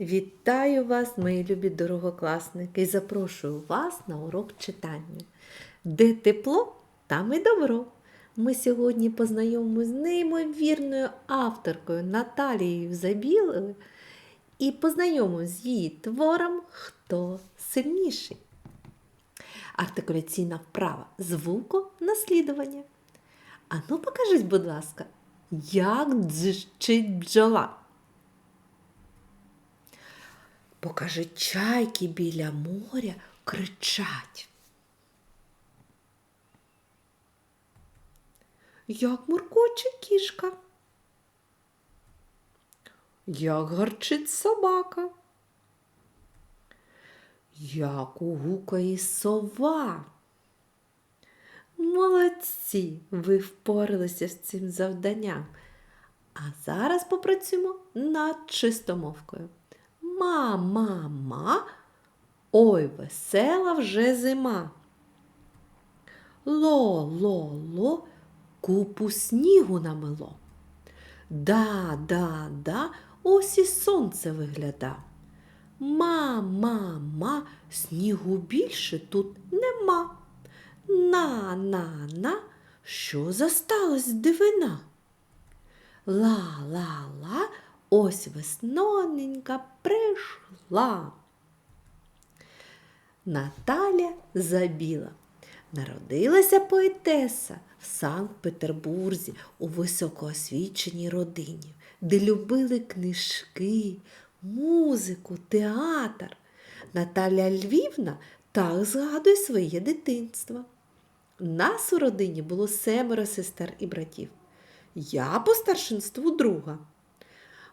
Вітаю вас, мої любі дорогокласники, і запрошую вас на урок читання. Де тепло, там і добро. Ми сьогодні познайомимося з неймовірною авторкою Наталією Забілою і познайомимося з її твором Хто сильніший. Артикуляційна вправа звуконаслідування. А ну покажіть, будь ласка, як дзищить бджола. Покажи чайки біля моря кричать. Як муркоче кішка. Як гарчить собака. Як угукає сова. Молодці, ви впоралися з цим завданням. А зараз попрацюємо над чистомовкою. Ма-ма-ма, ой, весела вже зима. Ло-ло-ло, купу снігу намело. Да-да-да, ось і сонце вигляда. Ма-ма-ма, снігу більше тут нема. На-на-на, що засталась дивина? Ла-ла-ла, ось весноненька прийшла. Наталя Забіла. Народилася поетеса в Санкт-Петербурзі у високоосвіченій родині, де любили книжки, музику, театр. Наталя Львівна так згадує своє дитинство. Нас у родині було семеро сестер і братів. Я по старшинству друга.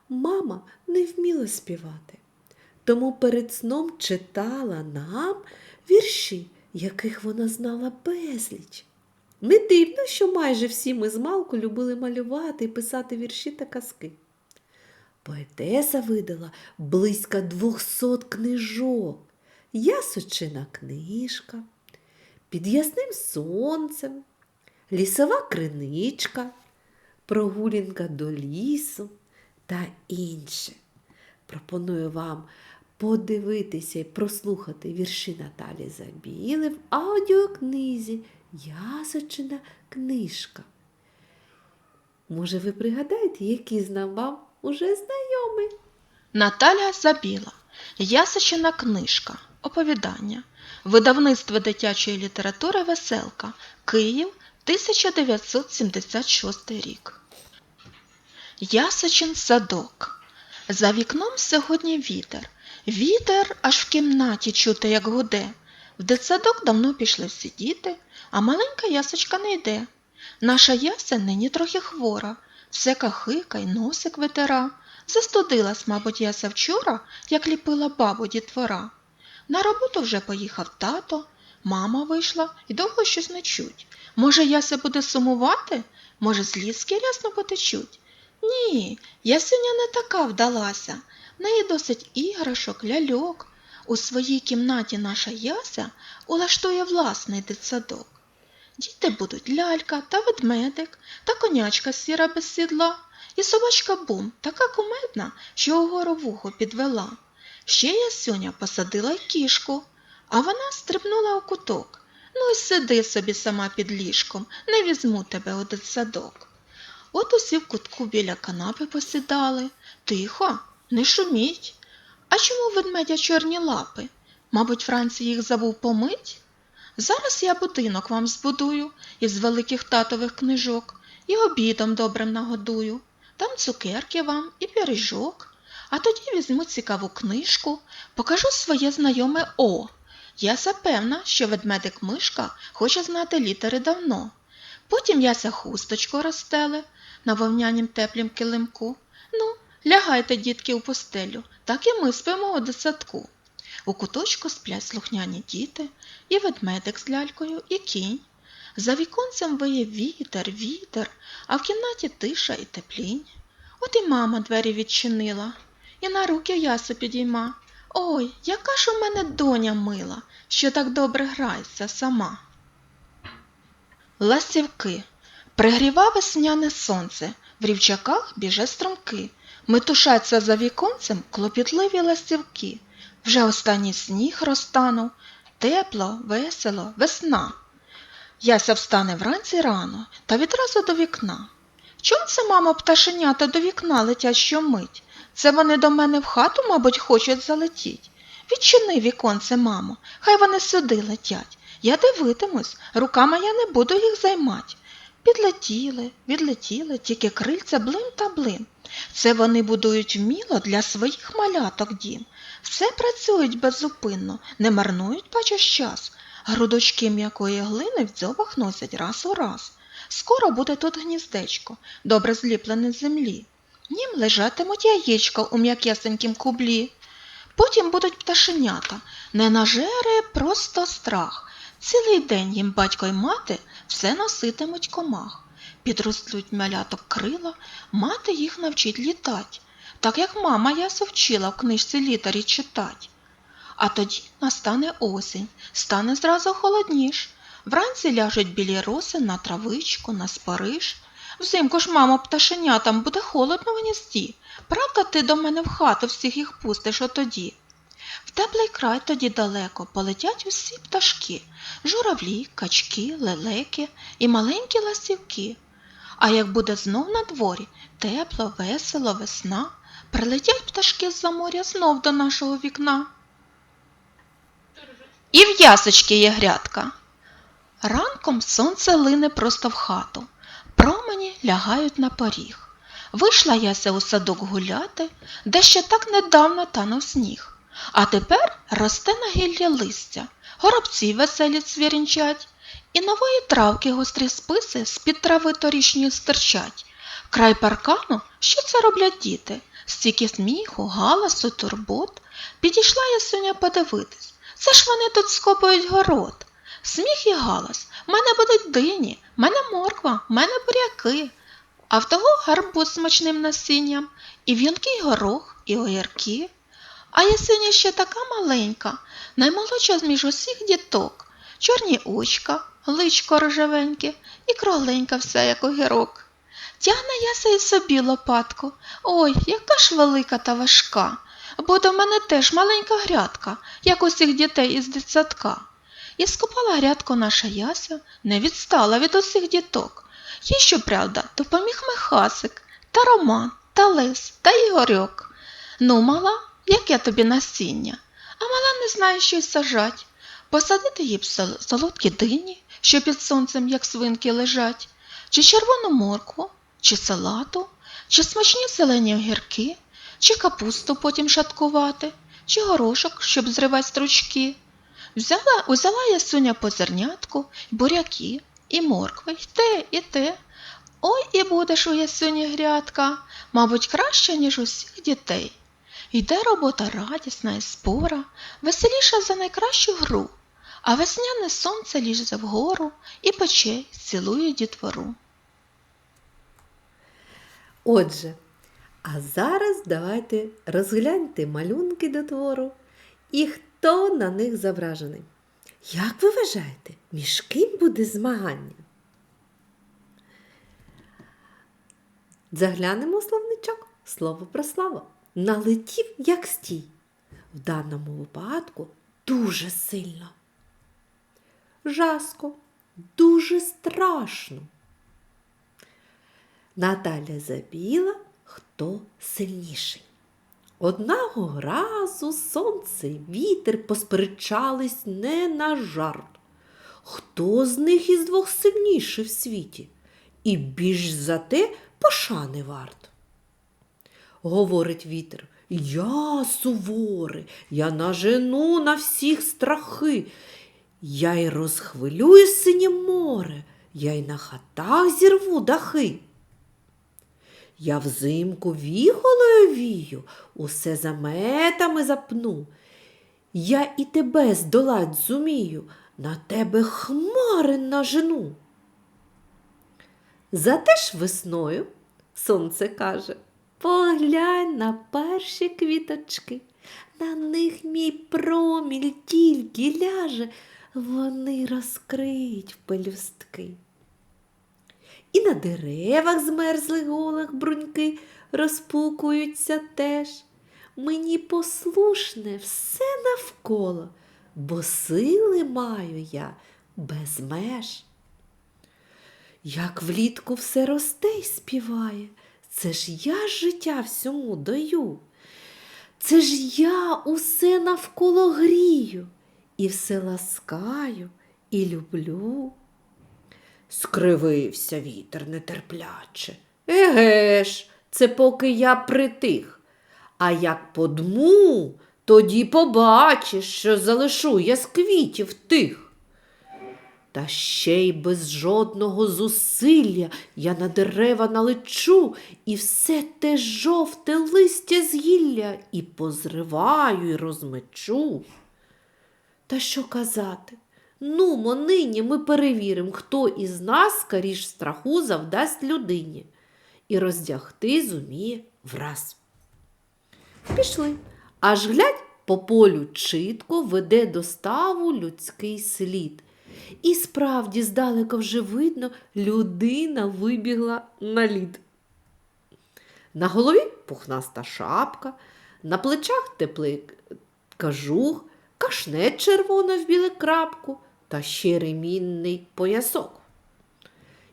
Мама не вміла співати, тому перед сном читала нам вірші, яких вона знала безліч. Не дивно, що майже всі ми з малку любили малювати і писати вірші та казки. Поетеса видала близько двохсот книжок, ясочина книжка, під ясним сонцем, лісова криничка, прогулянка до лісу та інше. Пропоную вам подивитися і прослухати вірші Наталі Забіли в аудіокнизі Ясочина книжка. Може, ви пригадаєте, який з нам вам уже знайомий? Наталя Забіла. Ясочина книжка. Оповідання. Видавництво дитячої літератури Веселка. Київ 1976 рік. Ясочин садок. За вікном сьогодні вітер. Вітер аж в кімнаті чути, як гуде. В дитсадок давно пішли всі діти, а маленька ясочка не йде. Наша яся нині трохи хвора, все кахика й носик витира. Застудилась, мабуть, яся вчора, як ліпила бабу дітвора. На роботу вже поїхав тато, мама вийшла і довго щось не чуть. Може, яся буде сумувати? Може, злізки рясно потечуть? Ні, ясеня не така вдалася. В неї досить іграшок, ляльок. У своїй кімнаті наша яся улаштує власний дитсадок. Діти будуть лялька та ведмедик, та конячка сіра без сідла, і собачка бум, така кумедна, що угору вухо підвела. Ще ясюня посадила кішку, а вона стрибнула у куток. Ну й сиди собі сама під ліжком, не візьму тебе у дитсадок. От усі в кутку біля канапи посідали. Тихо, не шуміть. А чому ведмедя чорні лапи? Мабуть, Францій їх забув помить? Зараз я будинок вам збудую із великих татових книжок і обідом добрим нагодую. Дам цукерки вам і пиріжок. А тоді візьму цікаву книжку, покажу своє знайоме О. Я запевна, що ведмедик мишка хоче знати літери давно. Потім яся хусточку розстеле на вовнянім теплім килимку. Ну, лягайте, дітки, у постелю, так і ми спимо у дитсадку. У куточку сплять слухняні діти, і ведмедик з лялькою, і кінь. За віконцем виє вітер, вітер, а в кімнаті тиша і теплінь. От і мама двері відчинила, і на руки ясу підійма. Ой, яка ж у мене доня мила, що так добре грається сама. Ластівки. Пригріва весняне сонце, в рівчаках біже струмки, Метушаться за віконцем клопітливі ластівки. Вже останній сніг розтанув. Тепло, весело, весна. Яся встане вранці рано та відразу до вікна. Чом це, мамо, пташенята до вікна летять щомить? Це вони до мене в хату, мабуть, хочуть залетіть. Відчини віконце, мамо, хай вони сюди летять. Я дивитимусь, руками я не буду їх займать. Підлетіли, відлетіли, тільки крильця блим та блим. Це вони будують вміло для своїх маляток дім. Все працюють беззупинно, не марнують бачиш час. Грудочки м'якої глини в дзьобах носять раз у раз. Скоро буде тут гніздечко, добре зліплене з землі. Нім лежатимуть яєчка у м'якесенькім кублі. Потім будуть пташенята, не нажере просто страх. Цілий день їм батько й мати все носитимуть комах. Підростуть маляток крила, мати їх навчить літать, так як мама ясу вчила в книжці літарі читать. А тоді настане осінь, стане зразу холодніш. Вранці ляжуть білі роси на травичку, на спариж. Взимку ж, мамо, пташенятам буде холодно в гнізді. Правда, ти до мене в хату всіх їх пустиш отоді? Теплий край тоді далеко полетять усі пташки, журавлі, качки, лелеки і маленькі ластівки. А як буде знов на дворі, тепло, весело, весна, прилетять пташки з-за моря знов до нашого вікна. І в ясочки є грядка. Ранком сонце лине просто в хату, промені лягають на поріг. Вийшла яся у садок гуляти, де ще так недавно танув сніг. А тепер росте на гіллі листя, горобці веселі цвірінчать, і нової травки гострі списи з-під трави торішньої стирчать. Край паркану, що це роблять діти? Стільки сміху, галасу, турбот. Підійшла ясуня подивитись. Це ж вони тут скопують город. Сміх і галас. В мене будуть дині, в мене морква, в мене буряки. А в того гарбуз смачним насінням, і в'янкий горох, і огірки. А ясеня ще така маленька, наймолодша з-між усіх діток. Чорні очка, личко рожевеньке і кругленька вся, як огірок. Тягне яся й собі лопатку. Ой, яка ж велика та важка. Буде в мене теж маленька грядка, як усіх дітей із дитсадка. І скопала грядку наша яся, не відстала від усіх діток. Їй, щоправда, допоміг Михасик, та Роман, та Лис, та Ігорьок. Ну, мала, яке тобі насіння? А мала не знає, що й сажать. Посадити їй солодкі дині, що під сонцем, як свинки, лежать, чи червону моркву, чи салату, чи смачні зелені огірки, чи капусту потім шаткувати, чи горошок, щоб зривати стручки. Взяла, узяла ясуня по зернятку, буряки, і моркви, й те, і те. Ой, і будеш у ясуні грядка, мабуть, краще, ніж усіх дітей. Йде робота радісна і спора, веселіша за найкращу гру, а весняне сонце лізе вгору і пече цілує дітвору. Отже, а зараз давайте розгляньте малюнки до твору і хто на них зображений. Як ви вважаєте, між ким буде змагання? Заглянемо словничок слово про слово. Налетів, як стій. В даному випадку дуже сильно. Жаско, дуже страшно. Наталя забіла, хто сильніший. Одного разу сонце й вітер посперечались не на жарт. Хто з них із двох сильніший в світі? І більш за те пошани варт. Говорить вітер, я суворий, я нажену на всіх страхи. Я й розхвилюю синє море, я й на хатах зірву дахи. Я взимку віхолою вію, усе заметами запну. Я і тебе здолать зумію, на тебе хмари нажену. Зате ж весною, сонце каже, поглянь на перші квіточки. На них мій проміль тільки ляже, вони розкриють пелюстки. І на деревах змерзли голих бруньки, розпукуються теж. Мені послушне все навколо, бо сили маю я без меж. Як влітку все росте й співає, це ж я життя всьому даю. Це ж я усе навколо грію, і все ласкаю, і люблю. Скривився вітер нетерпляче. Еге ж, це поки я притих. А як подму, тоді побачиш, що залишу я з квітів тих. Та ще й без жодного зусилля я на дерева налечу і все те жовте листя з гілля і позриваю, і розмечу. Та що казати? Ну, нині ми перевіримо, хто із нас скоріш страху завдасть людині і роздягти зуміє враз. Пішли. Аж глядь, по полю чітко веде до ставу людський слід. І справді здалека вже видно, людина вибігла на лід. На голові пухнаста шапка, на плечах теплий кажух, кашнет червоно в білу крапку та ще ремінний поясок.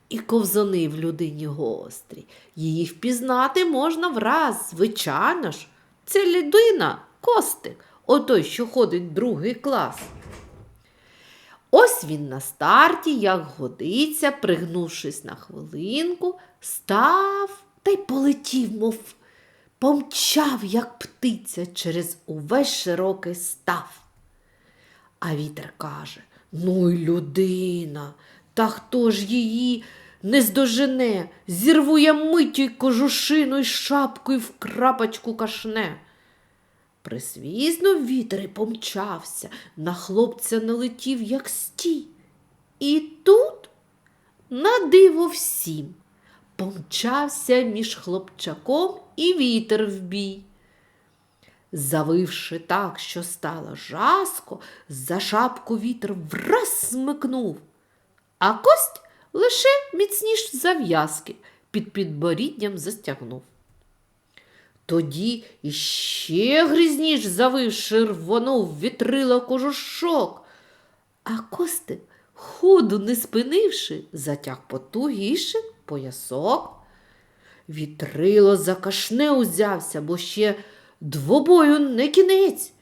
І ковзани в людині гострі. Її впізнати можна враз, звичайно ж. Це людина, костик, отой, що ходить другий клас. Ось він на старті, як годиться, пригнувшись на хвилинку, став та й полетів, мов помчав, як птиця, через увесь широкий став. А вітер каже: Ну й людина, та хто ж її не здожене, зірву я миттю й кожушину й шапку й в крапочку кашне. Присвізнув вітер і помчався, на хлопця налетів, як стій. І тут, на диво всім, помчався між хлопчаком і вітер в бій. Завивши так, що стало жаско, за шапку вітер враз смикнув, а кость лише міцніш зав'язки під підборіддям застягнув. Тоді іще грізніш завивши рвонув вітрило кожушок, а костик, ходу не спинивши, затяг потугіше поясок. Вітрило за кашне узявся, бо ще двобою не кінець,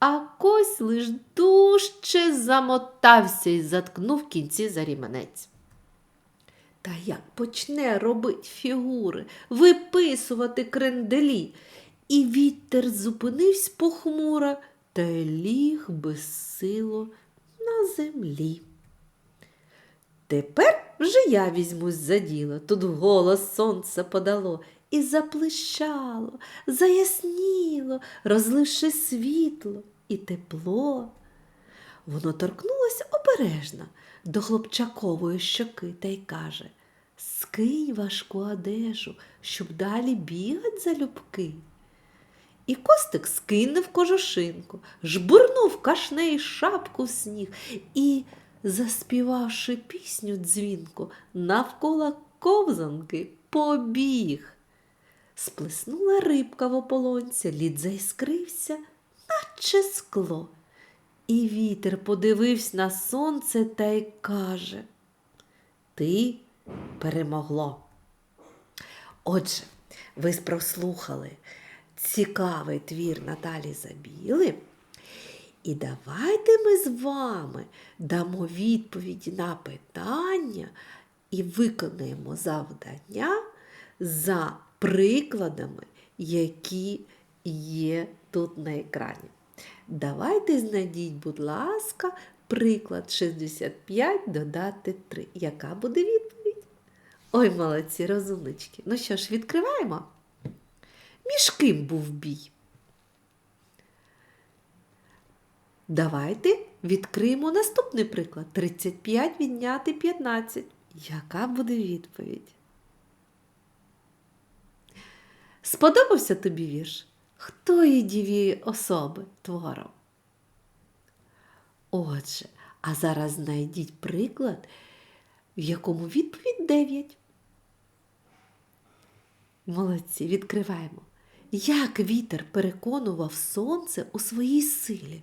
а кось лиш дужче замотався і заткнув кінці за ріменець. Та як почне робить фігури, виписувати кренделі, і вітер зупинився похмуро та ліг безсило на землі. Тепер вже я візьмусь за діло, тут голос сонце подало і заплещало, заясніло, розливши світло і тепло. Воно торкнулося обережно до хлопчакової щоки та й каже Скинь важку одежу, щоб далі бігать залюбки. І костик скинув кожушинку, жбурнув кашне й шапку в сніг і, заспівавши пісню дзвінку, навколо ковзанки побіг. Сплеснула рибка в ополонця, лід заіскрився, наче скло. І вітер подивився на сонце та й каже Ти перемогло. Отже, ви прослухали цікавий твір Наталі Забіли. І давайте ми з вами дамо відповіді на питання і виконаємо завдання за прикладами, які є тут на екрані. Давайте знайдіть, будь ласка, приклад 65 додати 3. Яка буде відповідь? Ой, молодці, розумнички. Ну що ж, відкриваємо? Між ким був бій? Давайте відкриємо наступний приклад. 35 відняти 15. Яка буде відповідь? Сподобався тобі вірш? Хто є діві особи твором? Отже, а зараз знайдіть приклад, в якому відповідь 9. Молодці, відкриваємо. Як вітер переконував сонце у своїй силі?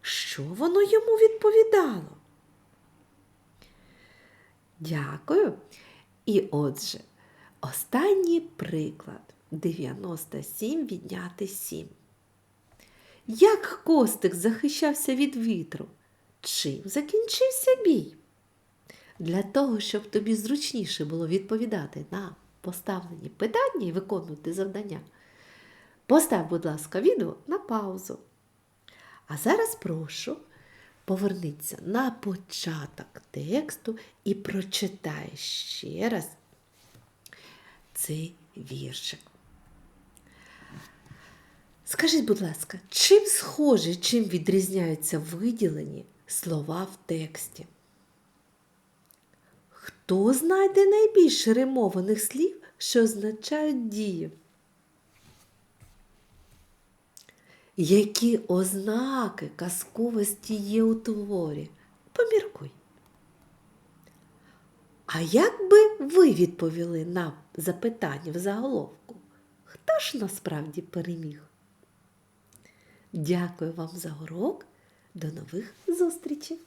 Що воно йому відповідало? Дякую. І отже, останній приклад 97 відняти 7. Як Костик захищався від вітру? Чим закінчився бій? Для того, щоб тобі зручніше було відповідати на поставлені питання і виконувати завдання, постав, будь ласка, відео на паузу. А зараз прошу поверніться на початок тексту і прочитай ще раз цей віршик. Скажіть, будь ласка, чим схожі, чим відрізняються виділені слова в тексті? Хто знайде найбільше римованих слів, що означають дію? Які ознаки казковості є у творі? Поміркуй. А як би ви відповіли на запитання в заголовку? Хто ж насправді переміг? Дякую вам за урок. До нових зустрічей!